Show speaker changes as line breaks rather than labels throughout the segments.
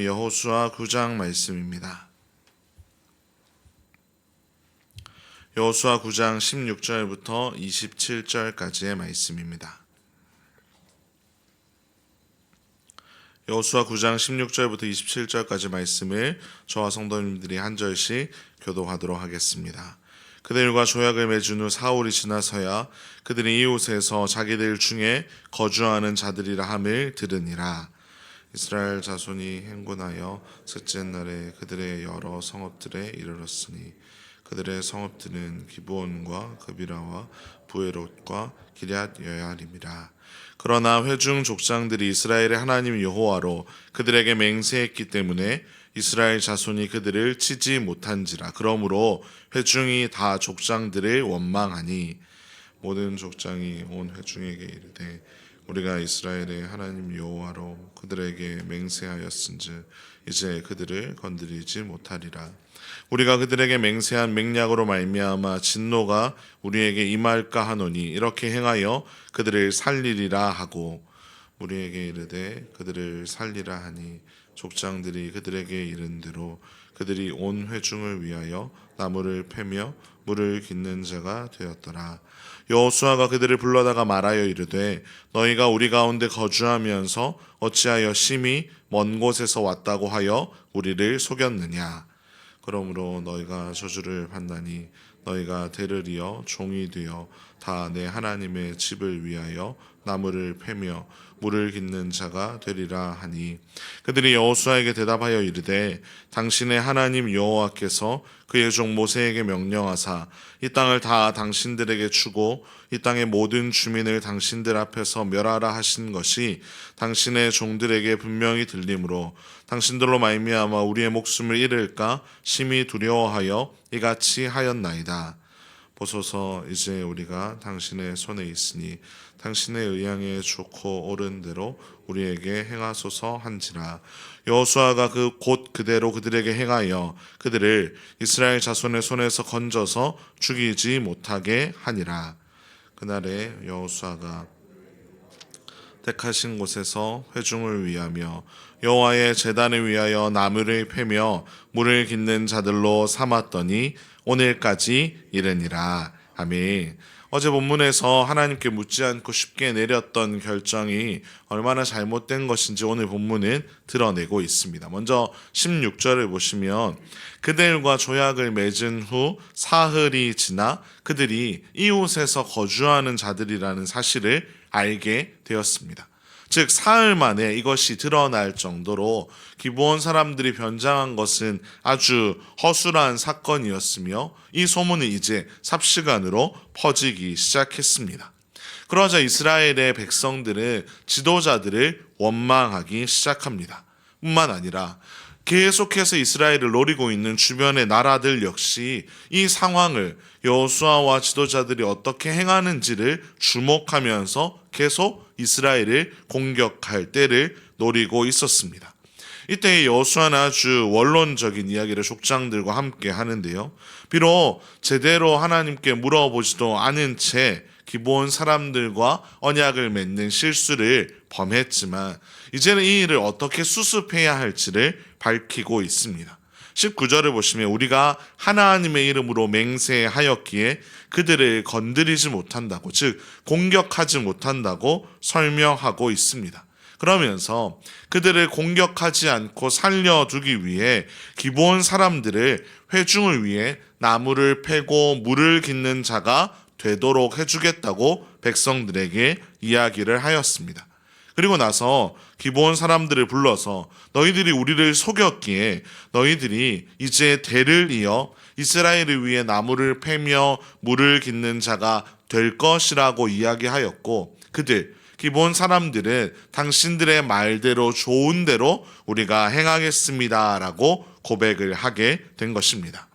여호수아 9장 말씀입니다. 여호수아 9장 16절부터 27절까지의 말씀입니다. 여호수아 9장 16절부터 27절까지 말씀을 저와 성도님들이 한 절씩 교도하도록 하겠습니다. 그들과 조약을 맺은 후 사울이 지나서야 그들이 이웃에서 자기들 중에 거주하는 자들이라 함을 들으니라. 이스라엘 자손이 행군하여 셋째 날에 그들의 여러 성읍들에 이르렀으니 그들의 성읍들은 기브온과 그비라와 부에롯과 기럇 여야림이라. 그러나 회중 족장들이 이스라엘의 하나님 여호와로 그들에게 맹세했기 때문에 이스라엘 자손이 그들을 치지 못한지라. 그러므로 회중이 다 족장들을 원망하니 모든 족장이 온 회중에게 이르되 우리가 이스라엘의 하나님 여호와로 그들에게 맹세하였은즉 이제 그들을 건드리지 못하리라. 우리가 그들에게 맹세한 맹약으로 말미암아 진노가 우리에게 임할까 하노니 이렇게 행하여 그들을 살리리라 하고 우리에게 이르되 그들을 살리라 하니 족장들이 그들에게 이른 대로 그들이 온 회중을 위하여 나무를 패며 물을 깃는 자가 되었더라. 여호수아가 그들을 불러다가 말하여 이르되 너희가 우리 가운데 거주하면서 어찌하여 심히 먼 곳에서 왔다고 하여 우리를 속였느냐? 그러므로 너희가 저주를 받나니 너희가 대를 이어 종이 되어 다 내 하나님의 집을 위하여 나무를 패며 물을 깃는 자가 되리라 하니 그들이 여호수아에게 대답하여 이르되 당신의 하나님 여호와께서 그의 종 모세에게 명령하사 이 땅을 다 당신들에게 주고 이 땅의 모든 주민을 당신들 앞에서 멸하라 하신 것이 당신의 종들에게 분명히 들림으로 당신들로 말미암아 우리의 목숨을 잃을까 심히 두려워하여 이같이 하였나이다. 보소서 이제 우리가 당신의 손에 있으니 당신의 의향에 좋고 옳은 대로 우리에게 행하소서 한지라 여호수아가 그 곧 그대로 그들에게 행하여 그들을 이스라엘 자손의 손에서 건져서 죽이지 못하게 하니라 그날에 여호수아가 택하신 곳에서 회중을 위하며 여호와의 제단을 위하여 나무를 패며 물을 깃는 자들로 삼았더니 오늘까지 이르니라. 아멘. 어제 본문에서 하나님께 묻지 않고 쉽게 내렸던 결정이 얼마나 잘못된 것인지 오늘 본문은 드러내고 있습니다. 먼저 16절을 보시면 그들과 조약을 맺은 후 사흘이 지나 그들이 이웃에서 거주하는 자들이라는 사실을 알게 되었습니다. 즉 사흘 만에 이것이 드러날 정도로 기브온 사람들이 변장한 것은 아주 허술한 사건이었으며 이 소문이 이제 삽시간으로 퍼지기 시작했습니다. 그러자 이스라엘의 백성들은 지도자들을 원망하기 시작합니다. 뿐만 아니라 계속해서 이스라엘을 노리고 있는 주변의 나라들 역시 이 상황을 여호수아와 지도자들이 어떻게 행하는지를 주목하면서 계속 이스라엘을 공격할 때를 노리고 있었습니다. 이때 여호수아는 아주 원론적인 이야기를 족장들과 함께 하는데요. 비록 제대로 하나님께 물어보지도 않은 채 기본 사람들과 언약을 맺는 실수를 범했지만 이제는 이 일을 어떻게 수습해야 할지를 밝히고 있습니다. 19절을 보시면 우리가 하나님의 이름으로 맹세하였기에 그들을 건드리지 못한다고 즉 공격하지 못한다고 설명하고 있습니다. 그러면서 그들을 공격하지 않고 살려두기 위해 기본 사람들을 회중을 위해 나무를 패고 물을 깃는 자가 되도록 해주겠다고 백성들에게 이야기를 하였습니다. 그리고 나서 기본 사람들을 불러서 너희들이 우리를 속였기에 너희들이 이제 대를 이어 이스라엘을 위해 나무를 패며 물을 깃는 자가 될 것이라고 이야기하였고 그들 기본 사람들은 당신들의 말대로 좋은 대로 우리가 행하겠습니다라고 고백을 하게 된 것입니다.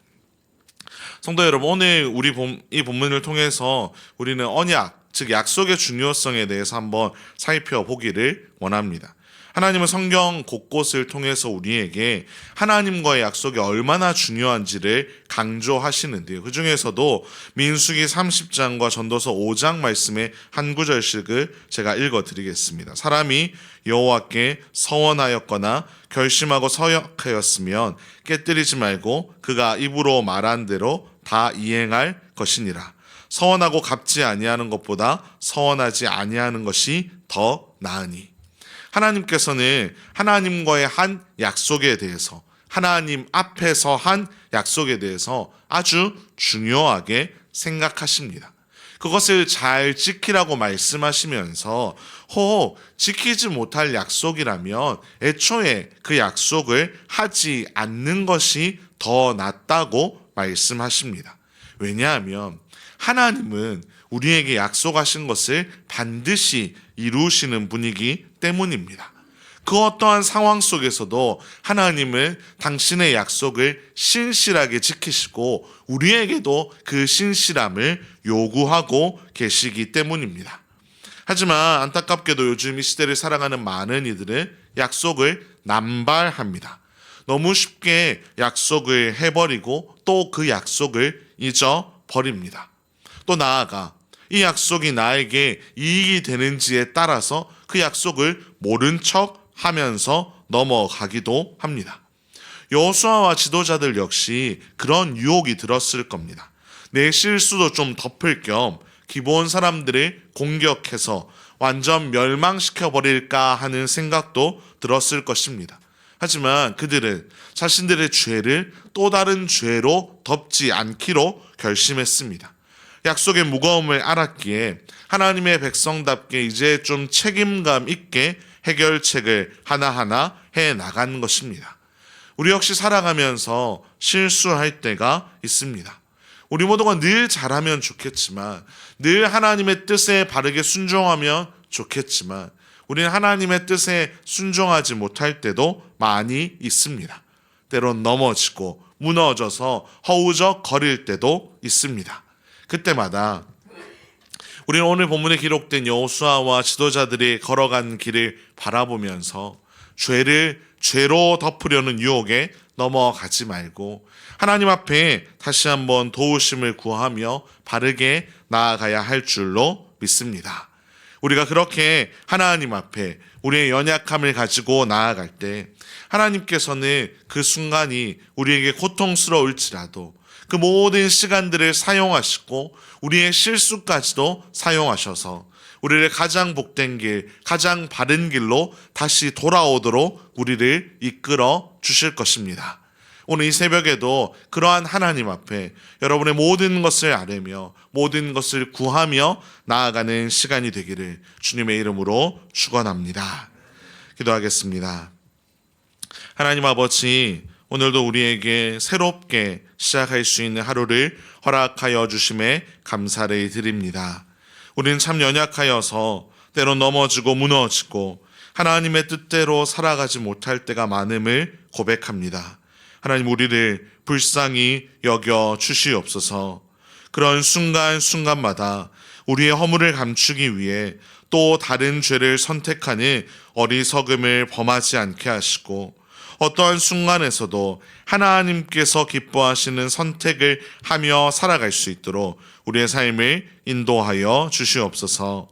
성도 여러분, 오늘 우리 본, 이 본문을 통해서 우리는 언약, 즉 약속의 중요성에 대해서 한번 살펴보기를 원합니다. 하나님은 성경 곳곳을 통해서 우리에게 하나님과의 약속이 얼마나 중요한지를 강조하시는데요. 그 중에서도 민수기 30장과 전도서 5장 말씀의 한 구절씩을 제가 읽어 드리겠습니다. 사람이 여호와께 서원하였거나 결심하고 서약하였으면 깨뜨리지 말고 그가 입으로 말한 대로 다 이행할 것이니라. 서원하고 갚지 아니하는 것보다 서원하지 아니하는 것이 더 나으니. 하나님께서는 하나님과의 한 약속에 대해서 하나님 앞에서 한 약속에 대해서 아주 중요하게 생각하십니다. 그것을 잘 지키라고 말씀하시면서 혹 지키지 못할 약속이라면 애초에 그 약속을 하지 않는 것이 더 낫다고 말씀하십니다. 왜냐하면 하나님은 우리에게 약속하신 것을 반드시 이루시는 분이기 때문입니다. 그 어떠한 상황 속에서도 하나님은 당신의 약속을 신실하게 지키시고 우리에게도 그 신실함을 요구하고 계시기 때문입니다. 하지만 안타깝게도 요즘 이 시대를 살아가는 많은 이들은 약속을 남발합니다. 너무 쉽게 약속을 해버리고 또 그 약속을 잊어버립니다. 또 나아가 이 약속이 나에게 이익이 되는지에 따라서 그 약속을 모른 척 하면서 넘어가기도 합니다. 여호수아와 지도자들 역시 그런 유혹이 들었을 겁니다. 내 실수도 좀 덮을 겸 기본 사람들을 공격해서 완전 멸망시켜 버릴까 하는 생각도 들었을 것입니다. 하지만 그들은 자신들의 죄를 또 다른 죄로 덮지 않기로 결심했습니다. 약속의 무거움을 알았기에 하나님의 백성답게 이제 좀 책임감 있게 해결책을 하나하나 해 나간 것입니다. 우리 역시 살아가면서 실수할 때가 있습니다. 우리 모두가 늘 잘하면 좋겠지만, 늘 하나님의 뜻에 바르게 순종하면 좋겠지만, 우리는 하나님의 뜻에 순종하지 못할 때도 많이 있습니다. 때론 넘어지고 무너져서 허우적 거릴 때도 있습니다. 그때마다 우리는 오늘 본문에 기록된 여호수아와 지도자들이 걸어간 길을 바라보면서 죄를 죄로 덮으려는 유혹에 넘어가지 말고 하나님 앞에 다시 한번 도우심을 구하며 바르게 나아가야 할 줄로 믿습니다. 우리가 그렇게 하나님 앞에 우리의 연약함을 가지고 나아갈 때 하나님께서는 그 순간이 우리에게 고통스러울지라도 그 모든 시간들을 사용하시고 우리의 실수까지도 사용하셔서 우리를 가장 복된 길, 가장 바른 길로 다시 돌아오도록 우리를 이끌어 주실 것입니다. 오늘 이 새벽에도 그러한 하나님 앞에 여러분의 모든 것을 아뢰며 모든 것을 구하며 나아가는 시간이 되기를 주님의 이름으로 축원합니다. 기도하겠습니다. 하나님 아버지 오늘도 우리에게 새롭게 시작할 수 있는 하루를 허락하여 주심에 감사를 드립니다. 우리는 참 연약하여서 때로 넘어지고 무너지고 하나님의 뜻대로 살아가지 못할 때가 많음을 고백합니다. 하나님 우리를 불쌍히 여겨 주시옵소서. 그런 순간순간마다 우리의 허물을 감추기 위해 또 다른 죄를 선택하는 어리석음을 범하지 않게 하시고 어떠한 순간에서도 하나님께서 기뻐하시는 선택을 하며 살아갈 수 있도록 우리의 삶을 인도하여 주시옵소서.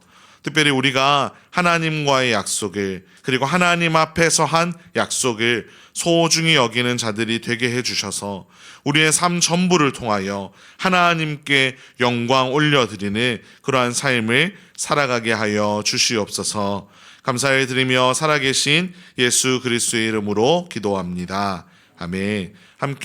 특별히 우리가 하나님과의 약속을 그리고 하나님 앞에서 한 약속을 소중히 여기는 자들이 되게 해 주셔서 우리의 삶 전부를 통하여 하나님께 영광 올려 드리는 그러한 삶을 살아가게 하여 주시옵소서. 감사해 드리며 살아계신 예수 그리스도의 이름으로 기도합니다. 아멘. 함께